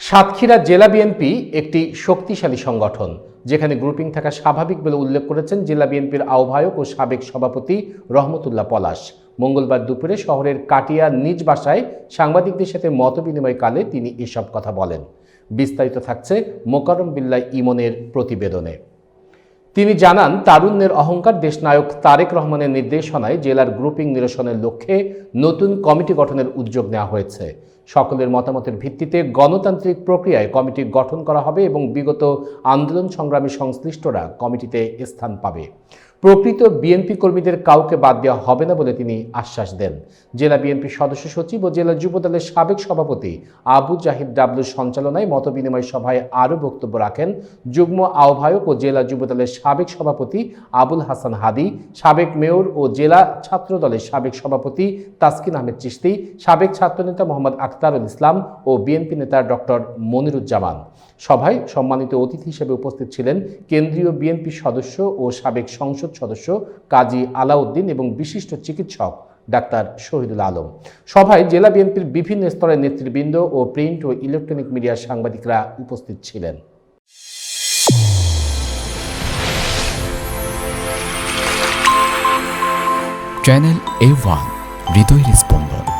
সাতক্ষীরা জেলা বিএনপি একটি শক্তিশালী সংগঠন, যেখানে গ্রুপিং থাকা স্বাভাবিক বলে উল্লেখ করেছেন জেলা বিএনপির আহ্বায়ক ও সাবেক সভাপতি রহমতুল্লাহ পলাশ। মঙ্গলবার দুপুরে শহরের কাটিয়া নিজ বাসায় সাংবাদিকদের সাথে মতবিনিময়কালে তিনি এসব কথা বলেন। বিস্তারিত থাকছে মোকারম বিল্লাহ ইমনের প্রতিবেদনে। তিনি জানান, তারুণ্যের অহংকার দেশনায়ক তারেক রহমানের নির্দেশনায় জেলার গ্রুপিং নিরসনের লক্ষ্যে নতুন কমিটি গঠনের উদ্যোগ নেওয়া হয়েছে। সকলের মতামতের ভিত্তিতে গণতান্ত্রিক প্রক্রিয়ায় কমিটি গঠন করা হবে এবং বিগত আন্দোলন সংগ্রামী সংশ্লিষ্টরা কমিটিতে স্থান পাবে। প্রকৃত বিএনপি কর্মীদের কাউকে বাদ দেওয়া হবে না বলে তিনি আশ্বাস দেন। জেলা বিএনপি সদস্য সচিব ও জেলা যুবদলের সাবেক সভাপতি আবু জাহিদ ডাবলুর সঞ্চালনায় মতবিনিময় সভায় আরও বক্তব্য রাখেন যুগ্ম আহ্বায়ক ও জেলা যুবদলের সাবেক সভাপতি আবুল হাসান হাদি, সাবেক মেয়র ও জেলা ছাত্র দলের সাবেক সভাপতি তাসকিন আহমেদ চিস্তি সাবেক ছাত্রনেতা মোহাম্মদ আখতারুল ইসলাম ও বিএনপি নেতা ডক্টর মনিরুজ্জামান। সভায় সম্মানিত অতিথি হিসেবে উপস্থিত ছিলেন কেন্দ্রীয় বিএনপি সদস্য ও সাবেক সংসদ সদস্য কাজী আলাউদ্দিন এবং বিশিষ্ট চিকিৎসক ডাক্তার শহীদুল আলম। সভায় জেলা বিএনপির বিভিন্ন স্তরের নেতৃবৃন্দ ও প্রিন্ট ও ইলেকট্রনিক মিডিয়ার সাংবাদিকরা উপস্থিত ছিলেন। চ্যানেল এ ওয়ান হৃদয় স্পন্দন।